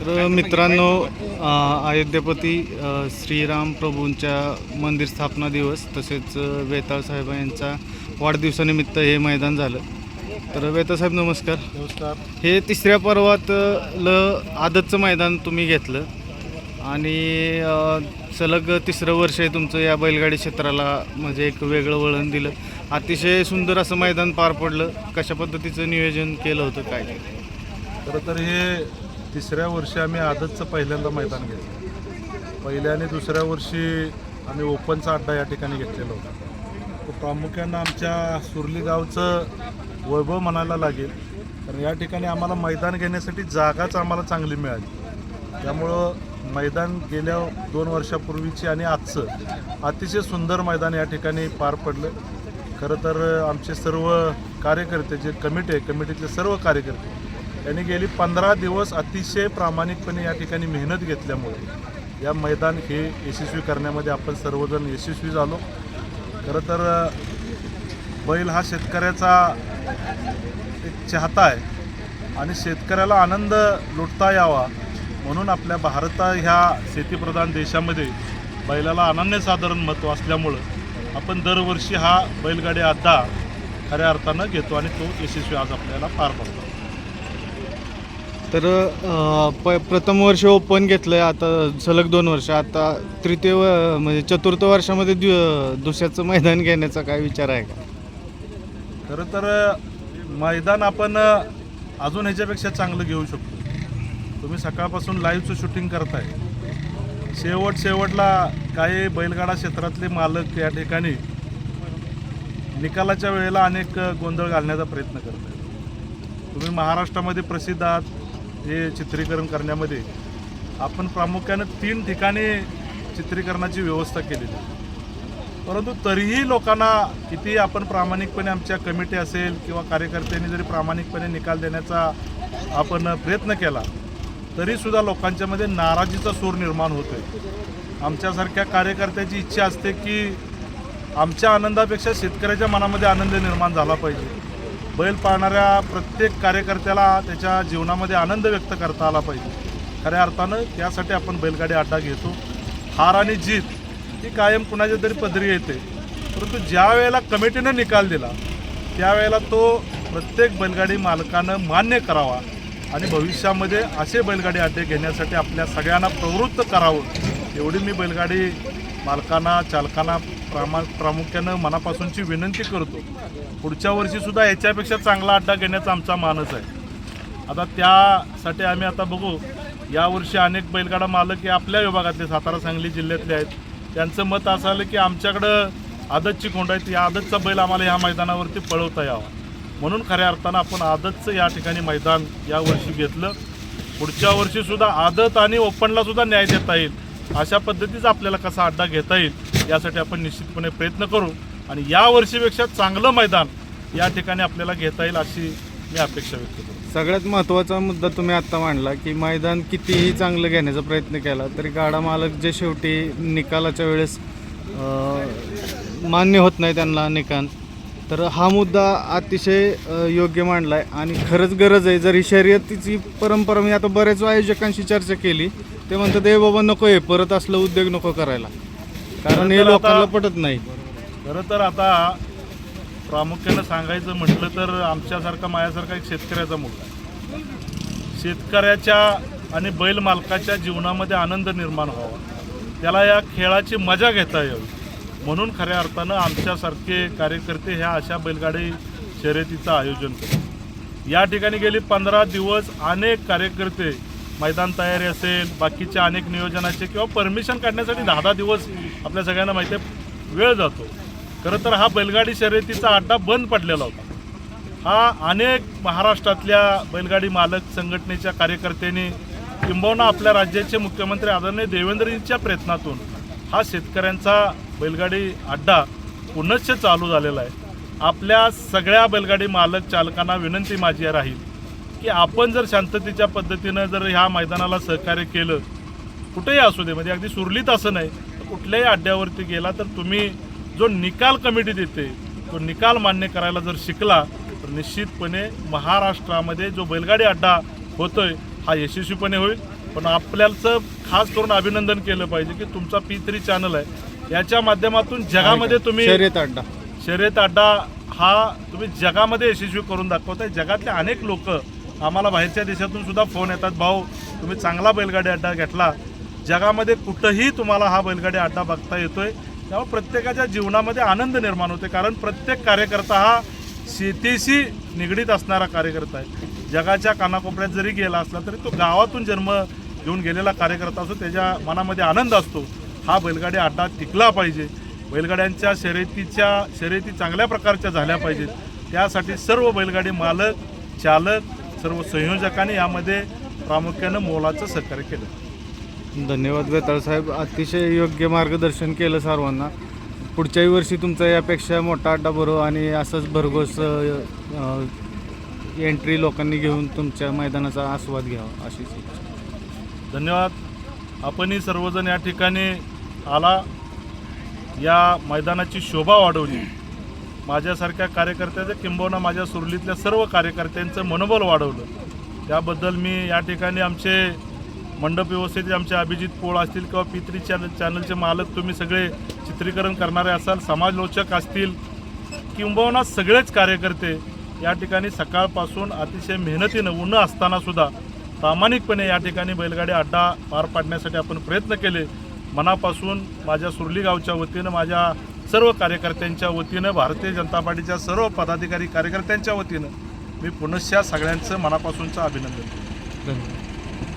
तर मित्रांनो अयोध्येपती श्रीराम प्रभूंच्या मंदिर स्थापना दिवस तसेच अ, वेताळ साहेब यांचा वाढदिवसानिमित्त हे मैदान झालं. तर वेताळ साहेब नमस्कार. नमस्कार. हे तिसऱ्या पर्वात ल आदतचं मैदान तुम्ही घेतलं आणि सलग तिसरं वर्ष आहे तुमचं या बैलगाडी क्षेत्राला म्हणजे एक वेगळं वळण दिलं. अतिशय सुंदर असं मैदान पार पडलं. कशा पद्धतीचं नियोजन केलं होतं काय? खरं तर हे तिसऱ्या वर्षी आम्ही आदतचं पहिल्यांदा मैदान घेतलं. पहिल्या आणि दुसऱ्या वर्षी आम्ही ओपनचा अड्डा या ठिकाणी घेतलेला होता. तो प्रामुख्यानं आमच्या सुरली गावचं वैभव म्हणायला लागेल. कारण या ठिकाणी आम्हाला मैदान घेण्यासाठी जागाच आम्हाला चांगली मिळाली. त्यामुळं मैदान गेल्या दोन वर्षापूर्वीची आणि आजचं अतिशय सुंदर मैदान या ठिकाणी पार पडलं. खरं तर आमचे सर्व कार्यकर्ते जे कमिटी आहे कमिटीतले सर्व कार्यकर्ते त्यांनी गेली पंधरा दिवस अतिशय प्रामाणिकपणे या ठिकाणी मेहनत घेतल्यामुळे या मैदान हे यशस्वी करण्यामध्ये आपण सर्वजण यशस्वी झालो. खरं तर बैल हा शेतकऱ्याचा एक चाहता आहे आणि शेतकऱ्याला आनंद लुटता यावा म्हणून आपल्या भारत ह्या शेतीप्रधान देशामध्ये बैलाला अनन्यसाधारण महत्त्व असल्यामुळं आपण दरवर्षी हा बैलगाडी अड्डा खऱ्या अर्थानं घेतो आणि तो यशस्वी आज आपल्याला पार पडतो. तर प प्रथम वर्ष ओपन घेतलं आहे आता सलग दोन वर्ष. आता तृतीय व- म्हणजे चतुर्थ वर्षामध्ये दु दुसऱ्याचं मैदान घेण्याचा काय विचार आहे का? खरं तर मैदान आपण अजून ह्याच्यापेक्षा चांगलं घेऊ शकतो. तुम्ही सकाळपासून लाईव्हचं शूटिंग करताय. शेवट शेवटला काही बैलगाडा क्षेत्रातले मालक या ठिकाणी निकालाच्या वेळेला अनेक गोंधळ घालण्याचा प्रयत्न करत आहेत तुम्ही महाराष्ट्रामध्ये प्रसिद्ध आहात. हे चित्रीकरण करण्यामध्ये आपण प्रामुख्यानं तीन ठिकाणी चित्रीकरणाची व्यवस्था केलेली आहे. परंतु तरीही लोकांना किती आपण प्रामाणिकपणे आमच्या कमिटी असेल किंवा कार्यकर्त्यांनी जरी प्रामाणिकपणे निकाल देण्याचा आपण प्रयत्न केला तरीसुद्धा लोकांच्यामध्ये नाराजीचा सूर निर्माण होतो आहे आमच्यासारख्या कार्यकर्त्याची इच्छा असते की आमच्या आनंदापेक्षा शेतकऱ्याच्या मनामध्ये आनंद निर्माण झाला पाहिजे. बैल पाळणाऱ्या प्रत्येक कार्यकर्त्याला त्याच्या जीवनामध्ये आनंद व्यक्त करता आला पाहिजे. खऱ्या अर्थानं त्यासाठी आपण बैलगाडी अड्डा घेतो. हार आणि जीत ही कायम कुणाच्या तरी पदरी येते. परंतु ज्या वेळेला कमिटीनं निकाल दिला त्यावेळेला तो प्रत्येक बैलगाडी मालकानं मान्य करावा आणि भविष्यामध्ये असे बैलगाडी अड्डे घेण्यासाठी आपल्या सगळ्यांना प्रवृत्त करावं एवढी मी बैलगाडी मालकांना चालकांना प्रामा प्रामुख्यानं मनापासूनची विनंती करतो. पुढच्या वर्षीसुद्धा याच्यापेक्षा चांगला अड्डा घेण्याचा आमचा मानस आहे. आता त्यासाठी आम्ही आता बघू. यावर्षी अनेक बैलगाडा मालक हे आपल्या विभागातले सातारा सांगली जिल्ह्यातले आहेत. त्यांचं मत असं आलं की आमच्याकडं आदतची कोंड आहे. या आदतचा बैल आम्हाला या मैदानावरती पळवता यावा. म्हणून खऱ्या अर्थानं आपण आदतचं या ठिकाणी मैदान यावर्षी घेतलं. पुढच्या वर्षीसुद्धा आदत आणि ओपनलासुद्धा न्याय देता येईल. अशा पद्धतीचा आपल्याला कसा अड्डा घेता येईल? यासाठी आपण निश्चितपणे प्रयत्न करू आणि या वर्षीपेक्षा चांगलं मैदान या ठिकाणी आपल्याला घेता येईल अशी मी अपेक्षा व्यक्त करतो. सगळ्यात महत्त्वाचा मुद्दा तुम्ही आत्ता मांडला की मैदान कितीही चांगलं घेण्याचा प्रयत्न केला तरी गाडा मालक जे शेवटी निकालाच्या वेळेस मान्य होत नाही त्यांना निकाल तर हा मुद्दा अतिशय योग्य मांडला आहे आणि खरंच गरज आहे जर ही शर्यतीची परंपरा मी आता बऱ्याच आयोजकांशी चर्चा केली ते म्हणतात ए बाबा नको आहे परत असलं उद्योग नको करायला. कारण हे लोकांना पटत नाही. खरं तर आता प्रामुख्यानं सांगायचं म्हटलं तर आमच्यासारखा माझ्यासारखा एक शेतकऱ्याचा मुलगा. शेतकऱ्याच्या आणि बैल मालकाच्या जीवनामध्ये आनंद निर्माण व्हावा. त्याला या खेळाची मजा घेता यावी. म्हणून खऱ्या अर्थानं आमच्यासारखे कार्यकर्ते ह्या अशा बैलगाडी शर्यतीचं आयोजन करतात. या ठिकाणी गेली पंधरा दिवस अनेक कार्यकर्ते मैदान तयारी असेल बाकीच्या अनेक नियोजनाचे किंवा परमिशन काढण्यासाठी दहा दहा दिवस आपल्या सगळ्यांना माहिती आहे वेळ जातो. खरं तर हा बैलगाडी शर्यतीचा अड्डा बंद पडलेला होता. हा अनेक महाराष्ट्रातल्या बैलगाडी मालक संघटनेच्या कार्यकर्त्यांनी किंबहुना आपल्या राज्याचे मुख्यमंत्री आदरणीय देवेंद्रजींच्या प्रयत्नातून हा शेतकऱ्यांचा बैलगाडी अड्डा पुनश्च चालू झालेला आहे. आपल्या सगळ्या बैलगाडी मालक चालकांना विनंती माझी राहील की आपण जर शांततेच्या पद्धतीनं जर ह्या मैदानाला सहकार्य केलं कुठेही असू दे म्हणजे अगदी सुरलीत असं नाही तर कुठल्याही अड्ड्यावरती गेला तर तुम्ही जो निकाल कमिटी देते तो निकाल मान्य करायला जर शिकला तर निश्चितपणे महाराष्ट्रामध्ये जो बैलगाडी अड्डा होतोय हा यशस्वीपणे होईल. पण आपल्याचं खास करून अभिनंदन केलं पाहिजे की तुमचा पी थ्री चॅनल आहे. याच्या माध्यमातून जगामध्ये तुम्ही शर्यत अड्डा. शर्यत अड्डा हा तुम्ही जगामध्ये यशस्वी करून दाखवताय. जगातले अनेक लोक आम्हाला बाहेरच्या देशातून सुद्धा फोन येतात भाऊ तुम्ही चांगला बैलगाडी अड्डा घेतला. जगामध्ये कुठंही तुम्हाला हा बैलगाडी अड्डा बघता येतोय. त्यामुळे प्रत्येकाच्या जीवनामध्ये आनंद निर्माण होते कारण प्रत्येक कार्यकर्ता हा शेतीशी निगडीत असणारा कार्यकर्ता आहे. जगाच्या कानाकोपऱ्यात जरी गेला असला तरी तो गावातून जन्म घेऊन गेलेला कार्यकर्ता असतो त्याच्या मनामध्ये आनंद असतो. हा बैलगाडी अड्डा टिकला पाहिजे. बैलगाड्यांच्या शर्यतीच्या शर्यती चांगल्या प्रकारच्या झाल्या पाहिजेत. त्यासाठी सर्व बैलगाडी मालक चालक सर्व संयोजकांनी यामध्ये प्रामुख्यानं मोलाचं सहकार्य केलं. धन्यवाद बेताळ साहेब. अतिशय योग्य मार्गदर्शन केलं सर्वांना. पुढच्याही वर्षी तुमचा यापेक्षा मोठा अड्डा भरो आणि असंच भरघोस एंट्री लोकांनी घेऊन तुमच्या मैदानाचा आस्वाद घ्यावा अशीच इच्छा. धन्यवाद. आपणही सर्वजण या ठिकाणी आला. या मैदानाची शोभा वाढवली. माझ्यासारख्या कार्यकर्त्याचं किंबहुना माझ्या सुरलीतल्या सर्व कार्यकर्त्यांचं मनोबल वाढवलं. त्याबद्दल मी या ठिकाणी आमचे मंडप व्यवस्थेचे आमचे अभिजित पोळ असतील किंवा पित्री चॅनल चॅनलचे मालक तुम्ही सगळे चित्रीकरण करणारे असाल समाजलोचक असतील किंबहुना सगळेच कार्यकर्ते या ठिकाणी सकाळपासून अतिशय मेहनतीनं ऊन असतानासुद्धा प्रामाणिकपणे या ठिकाणी बैलगाडी अड्डा पार पाडण्यासाठी आपण प्रयत्न केले. मनापासून माझ्या सुरली गावच्या वतीनं माझ्या सर्व कार्यकर्त्यांच्या वतीनं भारतीय जनता पार्टीच्या सर्व पदाधिकारी कार्यकर्त्यांच्या वतीनं मी पुनश्च सगळ्यांचं मनापासूनचं अभिनंदन करतो. धन्यवाद.